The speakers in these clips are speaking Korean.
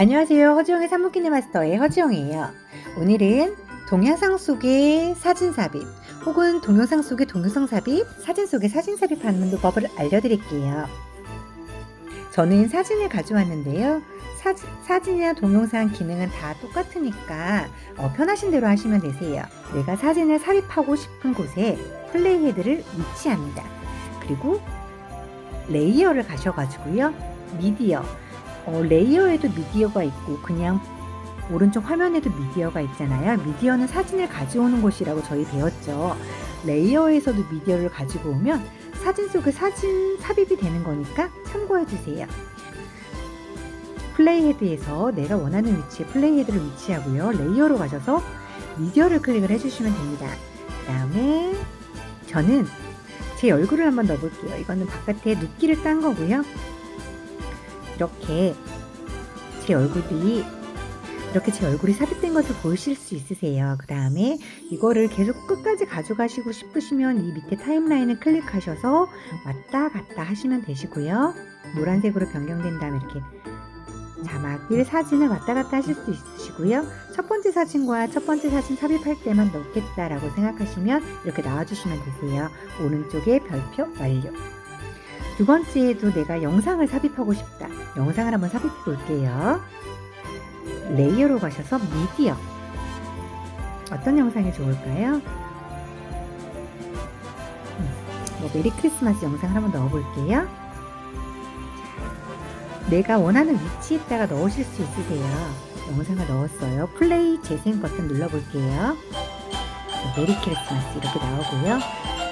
안녕하세요. 허지영의 산모기네 마스터의 허지영이에요. 오늘은 동영상 속의 사진 삽입 혹은 동영상 속의 동영상 삽입, 사진 속의 사진 삽입 하는 법을 알려드릴게요. 저는 사진을 가져왔는데요. 사진, 사진 이나 동영상 기능은 다 똑같으니까 어, 편하신 대로 하시면 되세요. 내가 사진을 삽입하고 싶은 곳에 플레이 헤드를 위치합니다. 그리고 레이어를 가셔가지고요. 미디어, 어, 레이어에도 미디어가 있고 그냥 오른쪽 화면에도 미디어가 있잖아요. 미디어는 사진을 가져오는 곳이라고 저희 배웠죠. 레이어에서도 미디어를 가지고 오면 사진 속에 사진 삽입이 되는 거니까 참고해 주세요. 플레이 헤드에서 내가 원하는 위치에 플레이 헤드를 위치하고요. 레이어로 가셔서 미디어를 클릭을 해주시면 됩니다. 그 다음에 저는 제 얼굴을 한번 넣어볼게요. 이거는 바깥에 눕기를 딴 거고요. 이렇게 제 얼굴이 이렇게 제 얼굴이 삽입된 것을 보실 수 있으세요. 그 다음에 이거를 계속 끝까지 가져가시고 싶으시면 이 밑에 타임라인을 클릭하셔서 왔다 갔다 하시면 되시고요. 노란색으로 변경된 다음에 이렇게 자막을 사진을 왔다 갔다 하실 수 있으시고요. 첫 번째 사진과 첫 번째 사진 삽입할 때만 넣겠다라고 생각하시면 이렇게 나와주시면 되세요. 오른쪽에 별표 완료. 두 번째에도 내가 영상을 삽입하고 싶다. 영상을 한번 삽입해 볼게요. 레이어로 가셔서 미디어. 어떤 영상이 좋을까요? 음, 뭐 메리 크리스마스 영상을 한번 넣어볼게요. 내가 원하는 위치에다가 넣으실 수 있으세요. 영상을 넣었어요. 플레이 재생 버튼 눌러볼게요. 메리 크리스마스 이렇게 나오고요.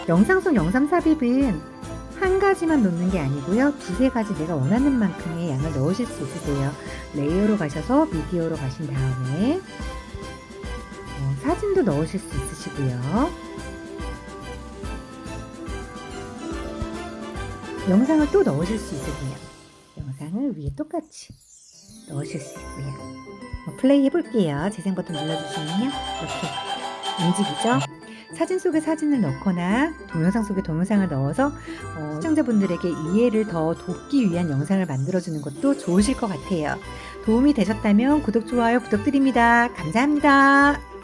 영상 속 영상 삽입은 한 가지만 놓는 게 아니고요. 두세 가지 내가 원하는 만큼의 양을 넣으실 수 있으세요. 레이어로 가셔서 미디어로 가신 다음에 어, 사진도 넣으실 수 있으시고요. 영상을 또 넣으실 수 있으세요. 영상을 위에 똑같이 넣으실 수 있고요. 어, 플레이 해볼게요. 재생 버튼 눌러주시면요. 이렇게 움직이죠? 사진 속에 사진을 넣거나 동영상 속에 동영상을 넣어서 어, 시청자분들에게 이해를 더 돕기 위한 영상을 만들어주는 것도 좋으실 것 같아요. 도움이 되셨다면 구독, 좋아요 부탁드립니다. 감사합니다.